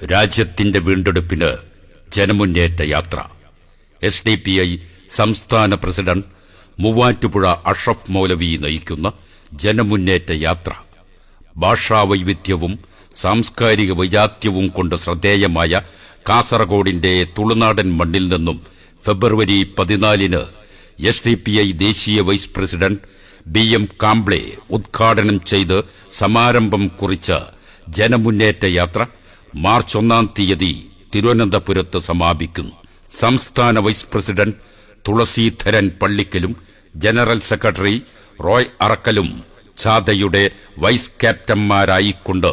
രാജ്യത്തിന്റെ വീണ്ടെടുപ്പിന് ജനമുന്നേറ്റ യാത്ര. എസ് ഡി പി ഐ സംസ്ഥാന പ്രസിഡന്റ് മൂവാറ്റുപുഴ അഷ്റഫ് മൗലവി നയിക്കുന്ന ജനമുന്നേറ്റ യാത്ര. ഭാഷാവൈവിധ്യവും സാംസ്കാരിക വൈജാത്യവും കൊണ്ട് ശ്രദ്ധേയമായ കാസർഗോഡിന്റെ തുളുനാടൻ മണ്ണിൽ നിന്നും ഫെബ്രുവരി പതിനാലിന് എസ് ഡി പി ഐ ദേശീയ vice president B M Kamble ഉദ്ഘാടനം ചെയ്ത് സമാരംഭം കുറിച്ച് ജനമുന്നേറ്റ യാത്ര മാർച്ച് ഒന്നാം തീയതി തിരുവനന്തപുരത്ത് സമാപിക്കുന്നു. സംസ്ഥാന വൈസ് പ്രസിഡന്റ് തുളസീധരൻ പള്ളിക്കലും ജനറൽ സെക്രട്ടറി റോയ് അറക്കലും ഛാദയുടെ വൈസ് ക്യാപ്റ്റന്മാരായിക്കൊണ്ട്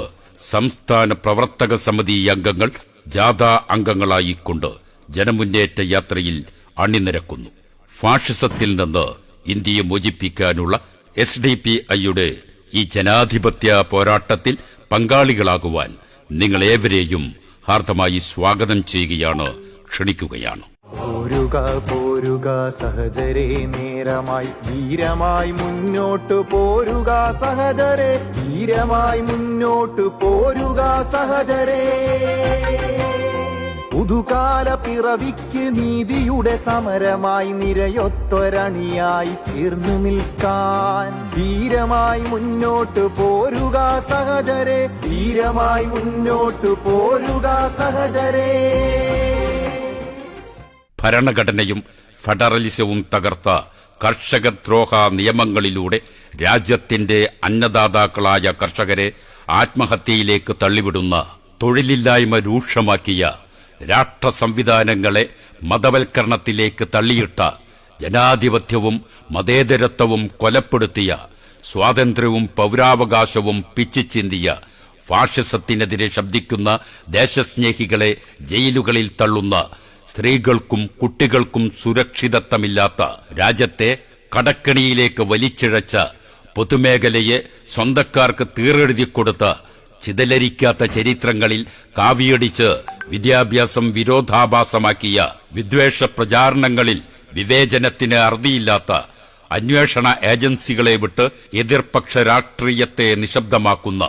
സംസ്ഥാന പ്രവർത്തക സമിതി അംഗങ്ങൾ ജാഥ അംഗങ്ങളായിക്കൊണ്ട് ജനമുന്നേറ്റ യാത്രയിൽ അണിനിരക്കുന്നു. ഫാഷിസത്തിൽ നിന്ന് ഇന്ത്യയെ മോചിപ്പിക്കാനുള്ള എസ് ഡി പി ഐയുടെ ഈ ജനാധിപത്യ പോരാട്ടത്തിൽ പങ്കാളികളാകുവാൻ നിങ്ങളേവരെയും ഹാർദമായി സ്വാഗതം ചെയ്യുകയാണ് ക്ഷണിക്കുകയാണ്. പോരുക പോരുക സഹജരെ നേരമായി ധീരമായി മുന്നോട്ട് പോരുക സഹജരെ ധീരമായി മുന്നോട്ട് പോരുക സഹജരെ. പുതുകാല പിറവിക്ക് നീതിയുടെ സമരമായി നിരയൊത്തൊരണിയായി തീർന്നു നിൽക്കാൻ. ധീരമായി മുന്നോട്ട് പോരുക സഹജരെ. ധീരമായി മുന്നോട്ട് പോരുക സഹജരെ. ഭരണഘടനയും ഫെഡറലിസവും തകർത്ത കർഷകദ്രോഹ നിയമങ്ങളിലൂടെ രാജ്യത്തിന്റെ അന്നദാതാക്കളായ കർഷകരെ ആത്മഹത്യയിലേക്ക് തള്ളിവിടുന്ന തൊഴിലില്ലായ്മ രൂക്ഷമാക്കിയ രാഷ്ട്ര സംവിധാനങ്ങളെ മതവൽക്കരണത്തിലേക്ക് തള്ളിയിട്ട ജനാധിപത്യവും മതേതരത്വവും കൊലപ്പെടുത്തിയ സ്വാതന്ത്ര്യവും പൗരാവകാശവും പിച്ചിച്ചിന്തിയ ഫാഷിസത്തിനെതിരെ ശബ്ദിക്കുന്ന ദേശസ്നേഹികളെ ജയിലുകളിൽ തള്ളുന്ന സ്ത്രീകൾക്കും കുട്ടികൾക്കും സുരക്ഷിതത്വമില്ലാത്ത രാജ്യത്തെ കടക്കണിയിലേക്ക് വലിച്ചിഴച്ച പൊതുമേഖലയെ സ്വന്തക്കാർക്ക് തീറെഴുതിക്കൊടുത്ത ചിതലരിക്കാത്ത ചരിത്രങ്ങളിൽ കാവിയടിച്ച് വിദ്യാഭ്യാസം വിരോധാഭാസമാക്കിയ വിദ്വേഷ പ്രചാരണങ്ങളിൽ വിവേചനത്തിന് അറുതിയില്ലാത്ത അന്വേഷണ ഏജൻസികളെ വിട്ട് എതിർപക്ഷ രാഷ്ട്രീയത്തെ നിശബ്ദമാക്കുന്ന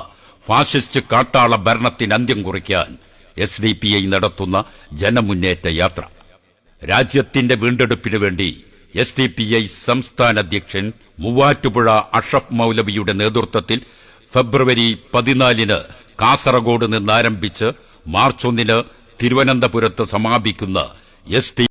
ഫാസിസ്റ്റ് കാട്ടാള ഭരണത്തിന് അന്ത്യം കുറിക്കാൻ എസ് ഡി പി ഐ നടത്തുന്ന ജനമുന്നേറ്റ യാത്ര. രാജ്യത്തിന്റെ വീണ്ടെടുപ്പിനു വേണ്ടി എസ് ഡി പി ഐ സംസ്ഥാന അധ്യക്ഷൻ മൂവാറ്റുപുഴ അഷഫ് മൗലവിയുടെ നേതൃത്വത്തിൽ ഫെബ്രുവരി പതിനാലിന് കാസർഗോഡ് നിന്നാരംഭിച്ച് മാർച്ച് ഒന്നിന് തിരുവനന്തപുരത്ത് സമാപിക്കുന്ന എസ്